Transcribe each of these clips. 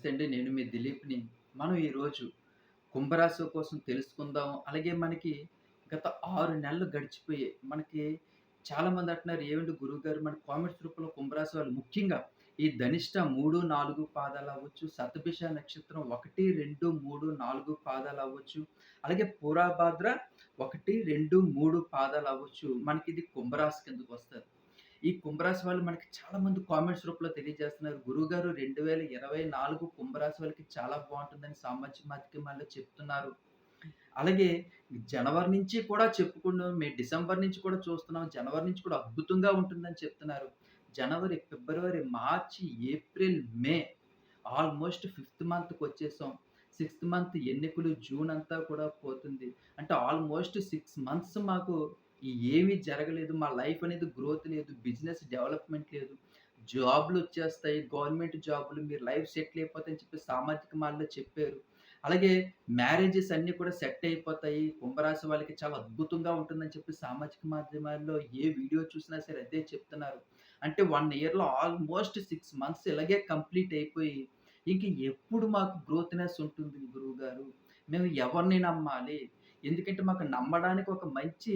నమస్తే అండి. నేను మీ దిలీప్‌ని. మనం ఈరోజు కుంభరాశి కోసం తెలుసుకుందాం. అలాగే మనకి గత ఆరు నెలలు గడిచిపోయాయి. మనకి చాలామంది అంటున్నారు, "ఏవండి గురువుగారు మన కామెంట్స్ రూపంలో కుంభరాశి వాళ్ళు ముఖ్యంగా ఈ ధనిష్ట 3, 4 పాదాలు అవ్వచ్చు, సతభిష నక్షత్రం 1, 2, 3, 4 పాదాలు అవ్వచ్చు, అలాగే పూరాభాద్ర 1, 2, 3 పాదాలు అవ్వచ్చు. మనకి ఇది కుంభరాశి కిందకు వస్తుంది ఈ కుంభరాశి వాళ్ళు మనకి చాలామంది కామెంట్స్ రూపంలో తెలియజేస్తున్నారు. గురుగారు రెండు వేల ఇరవై నాలుగు కుంభరాశి వాళ్ళకి చాలా బాగుంటుందని సామాజిక మాధ్యమాల్లో చెప్తున్నారు. అలాగే జనవరి నుంచి కూడా చెప్పుకున్నాం. మేము డిసెంబర్ నుంచి కూడా చూస్తున్నాం. జనవరి నుంచి కూడా అద్భుతంగా ఉంటుందని చెప్తున్నారు. జనవరి, ఫిబ్రవరి, మార్చి, ఏప్రిల్, మే ఆల్మోస్ట్ ఫిఫ్త్ మంత్కి వచ్చేసాం సిక్స్త్ మంత్ ఎన్నికలు జూన్ అంతా కూడా పోతుంది. అంటే ఆల్మోస్ట్ సిక్స్ మంత్స్ మాకు ఏమీ జరగలేదు. మా లైఫ్ అనేది గ్రోత్ లేదు. బిజినెస్ డెవలప్‌మెంట్ లేదు. జాబ్లు వచ్చేస్తాయి గవర్నమెంట్ జాబ్‌లు మీరు లైఫ్ సెటిల్ అయిపోతాయని చెప్పి సామాజిక మాల్లో చెప్పారు. అలాగే మ్యారేజెస్ అన్నీ కూడా సెట్ అయిపోతాయి. కుంభరాశి వాళ్ళకి చాలా అద్భుతంగా ఉంటుందని చెప్పి సామాజిక మాధ్యమాల్లో ఏ వీడియో చూసినా సరే అదే చెప్తున్నారు. అంటే వన్ ఇయర్‌లో ఆల్మోస్ట్ సిక్స్ మంత్స్ ఇలాగే కంప్లీట్ అయిపోయి, ఇంక ఎప్పుడు మాకు గ్రోత్‌నెస్ ఉంటుంది గురువు గారు మేము ఎవరిని నమ్మాలి? ఎందుకంటే మాకు నమ్మడానికి ఒక మంచి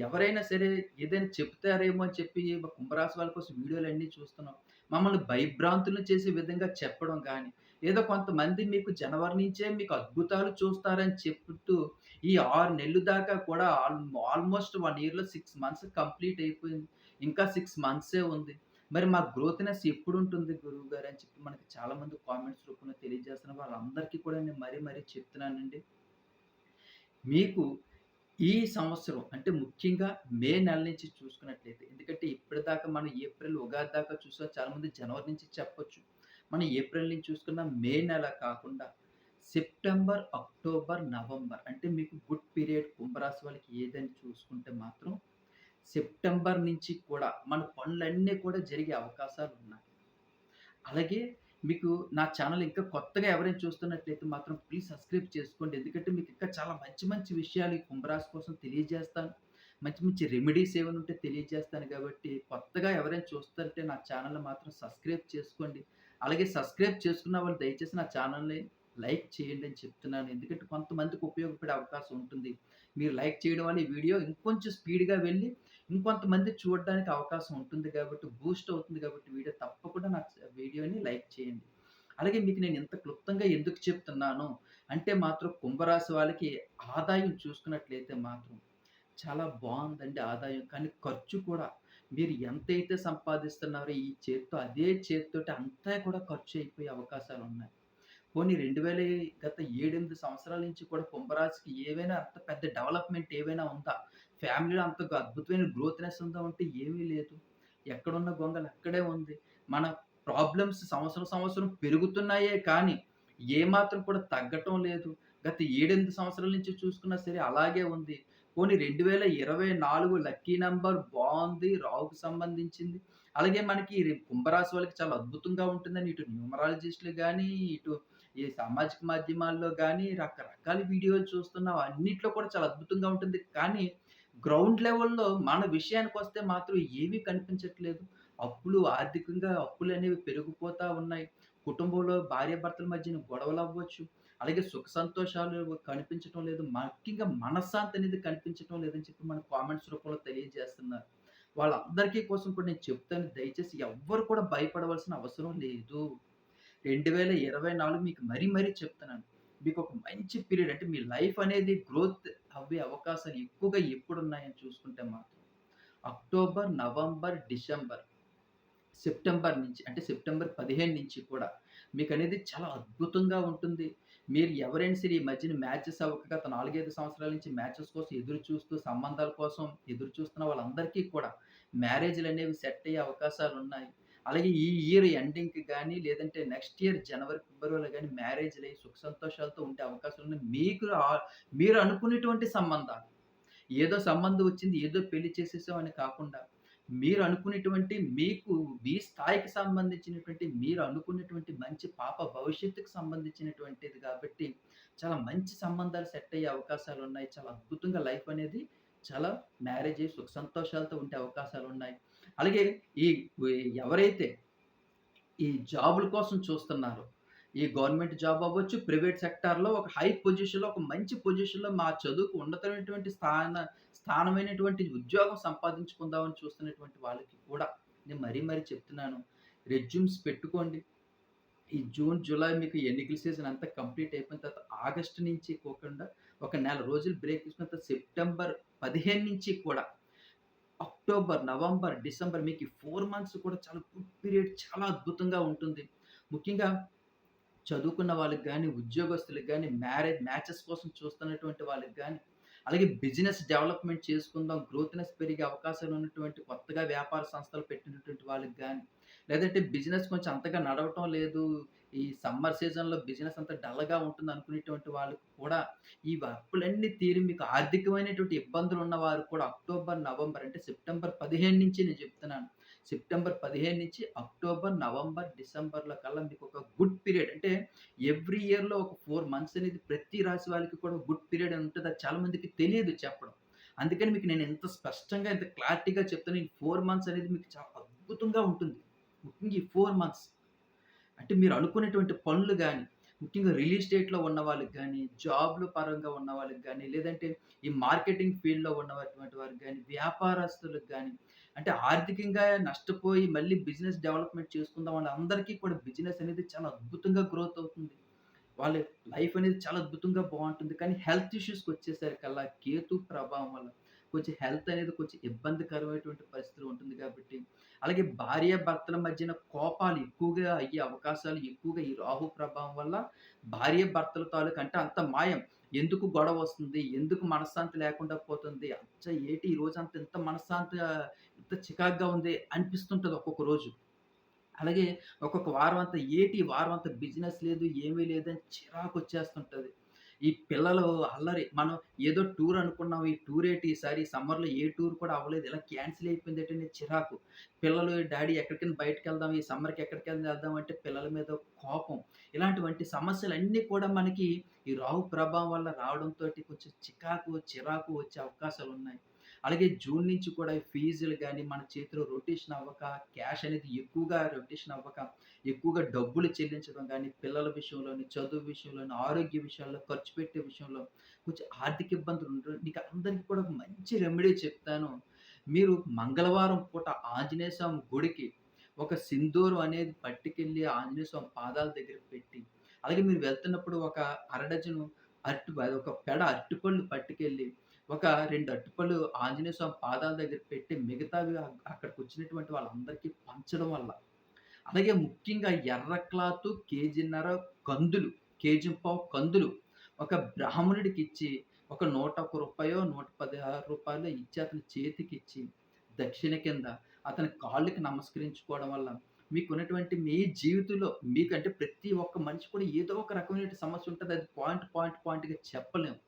ఎవరైనా సరే ఏదైనా చెప్తారేమో అని చెప్పి మా కుంభరాశి వాళ్ళ కోసం వీడియోలు అన్నీ చూస్తున్నాం. మమ్మల్ని భయభ్రాంతులు చేసే విధంగా చెప్పడం కానీ ఏదో కొంతమంది మీకు జనవరి నుంచే మీకు అద్భుతాలు చూస్తారని చెప్తూ ఈ ఆరు నెలలు దాకా కూడా ఆల్ ఆల్మోస్ట్ వన్ ఇయర్‌లో సిక్స్ మంత్స్ కంప్లీట్ అయిపోయింది. ఇంకా సిక్స్ మంత్సే ఉంది. మరి మా గ్రోత్‌నెస్ ఎప్పుడు ఉంటుంది గురువు గారు అని చెప్పి మనకి చాలామంది కామెంట్స్ రూపంలో తెలియజేస్తున్నారు. వాళ్ళందరికీ కూడా నేను మరీ మరీ చెప్తున్నానండి. మీకు ఈ సంవత్సరం అంటే ముఖ్యంగా మే నెల నుంచి చూసుకున్నట్లయితే ఎందుకంటే ఇప్పటిదాకా మనం ఏప్రిల్, ఉగాది దాకా చూసాం. చాలామంది జనవరి నుంచి చెప్పొచ్చు. మనం ఏప్రిల్ నుంచి చూసుకున్న మే నెల కాకుండా సెప్టెంబర్, అక్టోబర్, నవంబర్ అంటే మీకు గుడ్ పీరియడ్ కుంభరాశి వాళ్ళకి ఏదని చూసుకుంటే మాత్రం సెప్టెంబర్ నుంచి కూడా మన పనులన్నీ కూడా జరిగే అవకాశాలు ఉన్నాయి అలాగే మీకు నా ఛానల్ ఇంకా కొత్తగా ఎవరైనా చూస్తున్నట్లయితే మాత్రం ప్లీజ్ సబ్స్క్రైబ్ చేసుకోండి. ఎందుకంటే మీకు ఇంకా చాలా మంచి మంచి విషయాలు ఈ కుంభరాశి కోసం తెలియజేస్తాను. మంచి మంచి రెమెడీస్ ఏమైనా ఉంటే తెలియజేస్తాను కాబట్టి కొత్తగా ఎవరైనా చూస్తుంటే నా ఛానల్‌ని మాత్రం సబ్స్క్రైబ్ చేసుకోండి. అలాగే సబ్స్క్రైబ్ చేసుకున్న వాళ్ళు దయచేసి నా ఛానల్‌ని లైక్ చేయండి అని చెప్తున్నాను. ఎందుకంటే కొంతమందికి ఉపయోగపడే అవకాశం ఉంటుంది. మీరు లైక్ చేయడం వల్ల ఈ వీడియో ఇంకొంచెం స్పీడ్‌గా వెళ్ళి ఇంకొంతమంది చూడడానికి అవకాశం ఉంటుంది కాబట్టి బూస్ట్ అవుతుంది కాబట్టి వీడియో తప్పకుండా నా వీడియోని లైక్ చేయండి. అలాగే మీకు నేను ఇంత క్లుప్తంగా ఎందుకు చెప్తున్నాను అంటే మాత్రం కుంభరాశి వాళ్ళకి ఆదాయం చూసుకున్నట్లయితే మాత్రం చాలా బాగుందండి ఆదాయం. కానీ ఖర్చు కూడా మీరు ఎంతైతే సంపాదిస్తున్నారో ఈ చేత్తో అదే చేత్తోటి అంతా కూడా ఖర్చు అయిపోయే అవకాశాలు ఉన్నాయి పోనీ 2000 గత 7, 8 సంవత్సరాల నుంచి కూడా కుంభరాశికి ఏవైనా అంత పెద్ద డెవలప్‌మెంట్ ఏవైనా ఉందా? ఫ్యామిలీలో అంత అద్భుతమైన గ్రోత్‌నెస్ ఉందా అంటే ఏమీ లేదు. ఎక్కడున్న గొంగలు అక్కడే ఉంది. మన ప్రాబ్లమ్స్ సంవత్సరం సంవత్సరం పెరుగుతున్నాయే కానీ ఏమాత్రం కూడా తగ్గటం లేదు. గత 7, 8 సంవత్సరాల నుంచి చూసుకున్నా సరే అలాగే ఉంది. పోనీ 2024 లక్కీ నంబర్ బాగుంది రావుకు సంబంధించింది. అలాగే మనకి కుంభరాశి వాళ్ళకి చాలా అద్భుతంగా ఉంటుందని ఇటు న్యూమరాలజిస్టులు కానీ ఇటు ఈ సామాజిక మాధ్యమాల్లో కానీ రకరకాల వీడియోలు చూస్తున్నాం. అన్నిట్లో కూడా చాలా అద్భుతంగా ఉంటుంది. కానీ గ్రౌండ్ లెవెల్‌లో మన విషయానికి వస్తే మాత్రం ఏమీ కనిపించట్లేదు. అప్పులు ఆర్థికంగా అప్పులు అనేవి పెరిగిపోతూ ఉన్నాయి. కుటుంబంలో భార్యాభర్తల మధ్యన గొడవలు అవ్వచ్చు అలాగే సుఖ సంతోషాలు కనిపించడం లేదు. ముఖ్యంగా మనశ్శాంతి అనేది కనిపించడం లేదని చెప్పి మన కామెంట్స్ రూపంలో తెలియజేస్తున్నారు. వాళ్ళందరికీ కోసం కూడా నేను చెప్తాను దయచేసి ఎవ్వరు కూడా భయపడవలసిన అవసరం లేదు. 2024 మీకు మరీ మరీ చెప్తున్నాను. మీకు ఒక మంచి పీరియడ్ అంటే మీ లైఫ్ అనేది గ్రోత్ అవ్వే అవకాశాలు ఎక్కువగా ఎప్పుడు ఉన్నాయని చూసుకుంటే మాత్రం అక్టోబర్, నవంబర్, డిసెంబర్, సెప్టెంబర్ నుంచి అంటే సెప్టెంబర్ 15 నుంచి కూడా మీకు అనేది చాలా అద్భుతంగా ఉంటుంది. మీరు ఎవరైనా సరే ఈ మధ్యన మ్యాచెస్ అవ్వక గత 4, 5 సంవత్సరాల నుంచి మ్యాచెస్ కోసం ఎదురు చూస్తూ సంబంధాల కోసం ఎదురు చూస్తున్న వాళ్ళందరికీ కూడా మ్యారేజ్లు అనేవి సెట్ అయ్యే అవకాశాలు ఉన్నాయి అలాగే ఈ ఇయర్ ఎండింగ్‌కి కానీ లేదంటే నెక్స్ట్ ఇయర్ జనవరి, ఫిబ్రవరిలో కానీ మ్యారేజ్లు అయ్యి సుఖ సంతోషాలతో ఉండే అవకాశాలున్నాయి. మీకు మీరు అనుకునేటువంటి సంబంధాలు. ఏదో సంబంధం వచ్చింది, ఏదో పెళ్ళి చేసేసామని కాకుండా మీరు అనుకునేటువంటి మీకు మీ స్థాయికి సంబంధించినటువంటి మీరు అనుకున్నటువంటి మంచి పాప భవిష్యత్తుకు సంబంధించినటువంటిది కాబట్టి చాలా మంచి సంబంధాలు సెట్ అయ్యే అవకాశాలు ఉన్నాయి చాలా అద్భుతంగా లైఫ్ అనేది చాలా మ్యారేజ్ సుఖ సంతోషాలతో ఉండే అవకాశాలు ఉన్నాయి అలాగే ఈ ఎవరైతే ఈ జాబుల కోసం చూస్తున్నారో, ఈ గవర్నమెంట్ జాబ్ అవ్వచ్చు, ప్రైవేట్ సెక్టార్‌లో ఒక హై పొజిషన్‌లో, ఒక మంచి పొజిషన్‌లో మా చదువుకు ఉన్నతమైనటువంటి స్థాన స్థానమైనటువంటి ఉద్యోగం సంపాదించుకుందామని చూస్తున్నటువంటి వాళ్ళకి కూడా నేను మరీ మరీ చెప్తున్నాను. రెజ్యూమ్స్ పెట్టుకోండి. ఈ జూన్, జులై మీకు ఎన్నికల సీజన్ అంతా కంప్లీట్ అయిపోయిన తర్వాత ఆగస్ట్ నుంచి పోకుండా ఒక నెల రోజులు బ్రేక్ తీసుకున్న తర్వాత సెప్టెంబర్ 15 నుంచి కూడా అక్టోబర్, నవంబర్, డిసెంబర్ మీకు ఫోర్ మంత్స్ కూడా చాలా గుడ్ పీరియడ్ చాలా అద్భుతంగా ఉంటుంది. ముఖ్యంగా చదువుకున్న వాళ్ళకి కానీ ఉద్యోగస్తులకు కానీ మ్యారేజ్ మ్యాచెస్ కోసం చూస్తున్నటువంటి వాళ్ళకి కానీ అలాగే బిజినెస్ డెవలప్‌మెంట్ చేసుకుందాం, గ్రోత్‌నెస్ పెరిగే అవకాశాలు ఉన్నటువంటి కొత్తగా వ్యాపార సంస్థలు పెట్టినటువంటి వాళ్ళకి కానీ లేదంటే బిజినెస్ కొంచెం అంతగా నడవటం లేదు. ఈ సమ్మర్ సీజన్‌లో బిజినెస్ అంతా డల్‌గా ఉంటుంది అనుకునేటువంటి వాళ్ళకు కూడా ఈ అప్పులన్నీ తీరి మీకు ఆర్థికమైనటువంటి ఇబ్బందులు ఉన్నవారు కూడా అక్టోబర్, నవంబర్ అంటే సెప్టెంబర్ 15 నుంచి నేను చెప్తున్నాను. సెప్టెంబర్ 15 నుంచి అక్టోబర్, నవంబర్, డిసెంబర్‌ల కల్లా మీకు ఒక గుడ్ పీరియడ్ అంటే ఎవ్రీ ఇయర్‌లో ఒక ఫోర్ మంత్స్ అనేది ప్రతి రాశి వాళ్ళకి కూడా గుడ్ పీరియడ్ అని ఉంటుంది అది చాలా మందికి తెలియదు చెప్పడం. అందుకని మీకు నేను ఇంత స్పష్టంగా, ఇంత క్లారిటీగా చెప్తాను. ఈ ఫోర్ మంత్స్ అనేది మీకు చాలా అద్భుతంగా ఉంటుంది. ముఖ్యంగా ఈ ఫోర్ మంత్స్. అంటే మీరు అనుకునేటువంటి పనులు కానీ ముఖ్యంగా రియల్ ఎస్టేట్‌లో ఉన్న వాళ్ళకి కానీ జాబ్‌ల పరంగా ఉన్న వాళ్ళకి కానీ లేదంటే ఈ మార్కెటింగ్ ఫీల్డ్‌లో ఉన్నటువంటి వారికి కానీ వ్యాపారస్తులకు కానీ అంటే ఆర్థికంగా నష్టపోయి మళ్ళీ బిజినెస్ డెవలప్‌మెంట్ చేసుకుందాం అని అందరికీ కూడా బిజినెస్ అనేది చాలా అద్భుతంగా గ్రోత్ అవుతుంది. వాళ్ళ లైఫ్ అనేది చాలా అద్భుతంగా బాగుంటుంది కానీ హెల్త్ ఇష్యూస్‌కొచ్చేసరికల్లా కేతు ప్రభావం వల్ల కొంచెం హెల్త్ అనేది కొంచెం ఇబ్బందికరమైనటువంటి పరిస్థితులు ఉంటుంది కాబట్టి, అలాగే భార్యాభర్తల మధ్యన కోపాలు ఎక్కువగా అయ్యే అవకాశాలు ఎక్కువగా ఈ రాహు ప్రభావం వల్ల భార్యాభర్తల తాలూకు అంటే అంత మాయం. ఎందుకు గొడవ వస్తుంది ఎందుకు మనశ్శాంతి లేకుండా పోతుంది? అచ్చ ఏటి ఈ రోజు అంత ఇంత మనశ్శాంతిగా ఇంత చికాగ్గా ఉంది అనిపిస్తుంటుంది ఒక్కొక్క రోజు. అలాగే ఒక్కొక్క వారం అంతా ఏటి వారం అంతా బిజినెస్ లేదు, ఏమీ లేదని చిరాకొచ్చేస్తుంటది. ఈ పిల్లలు అల్లరి మనం ఏదో టూర్ అనుకున్నాం. ఈ టూర్ ఏటి ఈసారి సమ్మర్‌లో ఏ టూర్ కూడా అవ్వలేదు. ఇలా క్యాన్సిల్ అయిపోయింది అని చిరాకు. పిల్లలు డాడీ ఎక్కడికైనా బయటికెళ్దాం. ఈ సమ్మర్‌కి ఎక్కడికైనా వెళ్దాం అంటే పిల్లల మీద కోపం. ఇలాంటివంటి సమస్యలన్నీ కూడా మనకి ఈ రాహు ప్రభావం వల్ల రావడంతో కొంచెం చికాకు, చిరాకు వచ్చే అవకాశాలు ఉన్నాయి అలాగే జూన్ నుంచి కూడా ఫీజులు కానీ మన చేతిలో రొటేషన్ అవ్వక, క్యాష్ అనేది ఎక్కువగా రొటేషన్ అవ్వక, ఎక్కువగా డబ్బులు చెల్లించడం కానీ పిల్లల విషయంలోని, చదువు విషయంలోని, ఆరోగ్య విషయాల్లో, ఖర్చు పెట్టే విషయంలో కొంచెం ఆర్థిక ఇబ్బందులు ఉండరు నీకు అందరికి కూడా మంచి రెమెడీ చెప్తాను. మీరు మంగళవారం పూట ఆంజనేయ స్వామి గుడికి ఒక సింధూరం అనేది పట్టుకెళ్ళి ఆంజనేయ స్వామి పాదాల దగ్గర పెట్టి, అలాగే మీరు వెళ్తున్నప్పుడు ఒక అరడజను అరటి ఒక పెడ అరటిపళ్ళు పట్టుకెళ్ళి, ఒక రెండు అట్టుపళ్ళు ఆంజనేయ స్వామి పాదాల దగ్గర పెట్టి మిగతావి అక్కడికి వచ్చినటువంటి వాళ్ళందరికీ పంచడం వల్ల, అలాగే ముఖ్యంగా ఎర్ర క్లాత్ కేజీన్నర కందులు, కేజీంపావు కందులు ఒక బ్రాహ్మణుడికి ఇచ్చి ఒక నూట ఒక రూపాయో నూట పదహారు రూపాయలు ఇచ్చి అతని చేతికిచ్చి, దక్షిణ కింద అతని కాళ్ళకి నమస్కరించుకోవడం వల్ల మీకున్నటువంటి మీ జీవితంలో మీకంటే ప్రతి ఒక్క మనిషి కూడా ఏదో ఒక రకమైన సమస్య ఉంటుంది. అది పాయింట్, పాయింట్, పాయింట్‌గా చెప్పలేము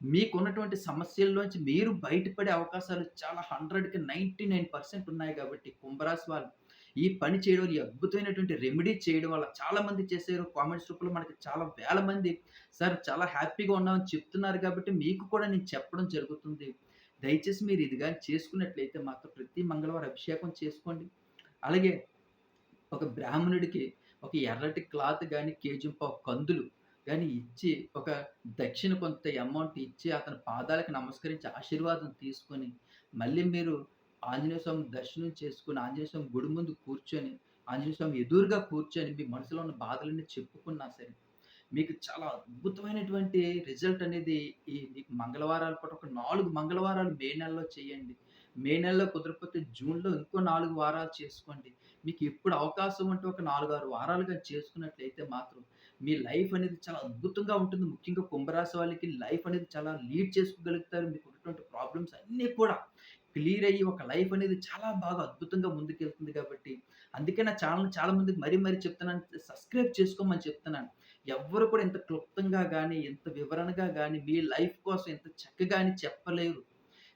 మీకున్నటువంటి సమస్యల్లోంచి మీరు బయటపడే అవకాశాలు చాలా 100కి 99% ఉన్నాయి కాబట్టి కుంభరాశి వాళ్ళు ఈ పని చేయడం వల్ల, ఈ అద్భుతమైనటువంటి రెమెడీ చేయడం వల్ల చాలామంది చేశారు. కామెంట్స్ రూపంలో మనకి చాలా వేల మంది సార్ చాలా హ్యాపీగా ఉన్నామని చెప్తున్నారు కాబట్టి మీకు కూడా నేను చెప్పడం జరుగుతుంది. దయచేసి మీరు ఇది కానీ చేసుకున్నట్లయితే మాత్రం ప్రతి మంగళవారం అభిషేకం చేసుకోండి. అలాగే ఒక బ్రాహ్మణుడికి ఒక ఎర్రటి క్లాత్ కానీ కేజీ పావు కందులు కానీ ఇచ్చి, ఒక దక్షిణ కొంత అమౌంట్ ఇచ్చి, అతని పాదాలకు నమస్కరించి ఆశీర్వాదం తీసుకొని, మళ్ళీ మీరు ఆంజనేయ స్వామి దర్శనం చేసుకుని ఆంజనేయ స్వామి గుడి ముందు కూర్చొని, ఆంజనేయ స్వామి ఎదురుగా కూర్చొని మీ మనసులో ఉన్న బాధలన్నీ చెప్పుకున్నా సరే, మీకు చాలా అద్భుతమైనటువంటి రిజల్ట్ అనేది ఈ మీకు మంగళవారాల పాటు ఒక నాలుగు మంగళవారాలు మే నెలలో చేయండి. మే నెలలో కుదరకపోతే జూన్‌లో ఇంకో నాలుగు వారాలు చేసుకోండి. మీకు ఎప్పుడు అవకాశం ఉంటే ఒక నాలుగు ఆరు వారాలుగా చేసుకున్నట్లయితే మాత్రం మీ లైఫ్ అనేది చాలా అద్భుతంగా ఉంటుంది. ముఖ్యంగా కుంభరాశి వాళ్ళకి లైఫ్ అనేది చాలా లీడ్ చేసుకోగలుగుతారు. మీకు ఉన్నటువంటి ప్రాబ్లమ్స్ అన్నీ కూడా క్లియర్ అయ్యి ఒక లైఫ్ అనేది చాలా బాగా అద్భుతంగా ముందుకెళ్తుంది కాబట్టి, అందుకే నా ఛానల్ చాలా మందికి మరీ మరీ చెప్తున్నాను. సబ్స్క్రైబ్ చేసుకోమని చెప్తున్నాను. ఎవ్వరు కూడా ఇంత క్లుప్తంగా కానీ ఇంత వివరణగా కానీ మీ లైఫ్ కోసం ఇంత చక్కగా అని చెప్పలేరు.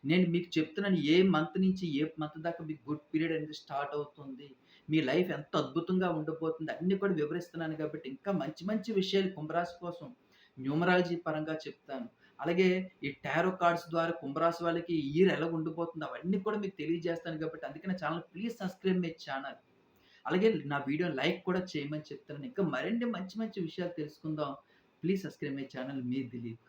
నేను మీకు చెప్తున్నాను ఏ మంత్ నుంచి ఏ మంత్ దాకా మీకు గుడ్ పీరియడ్ అనేది స్టార్ట్ అవుతుంది. మీ లైఫ్ ఎంత అద్భుతంగా ఉండబోతుంది అన్నీ కూడా వివరిస్తున్నాను కాబట్టి, ఇంకా మంచి మంచి విషయాలు కుంభరాశి కోసం న్యూమరాలజీ పరంగా చెప్తాను. అలాగే ఈ టారో కార్డ్స్ ద్వారా కుంభరాశి వాళ్ళకి ఈర్ ఇయర్ ఎలా ఉండిపోతుంది అవన్నీ కూడా మీకు తెలియజేస్తాను కాబట్టి, అందుకే నా ప్లీజ్ సబ్స్క్రైబ్ మై ఛానల్ అలాగే నా వీడియో లైక్ కూడా చేయమని చెప్తాను ఇంకా మరిన్ని మంచి మంచి విషయాలు తెలుసుకుందాం. ప్లీజ్ సబ్స్క్రైబ్ మై ఛానల్ మీ దిలీప్.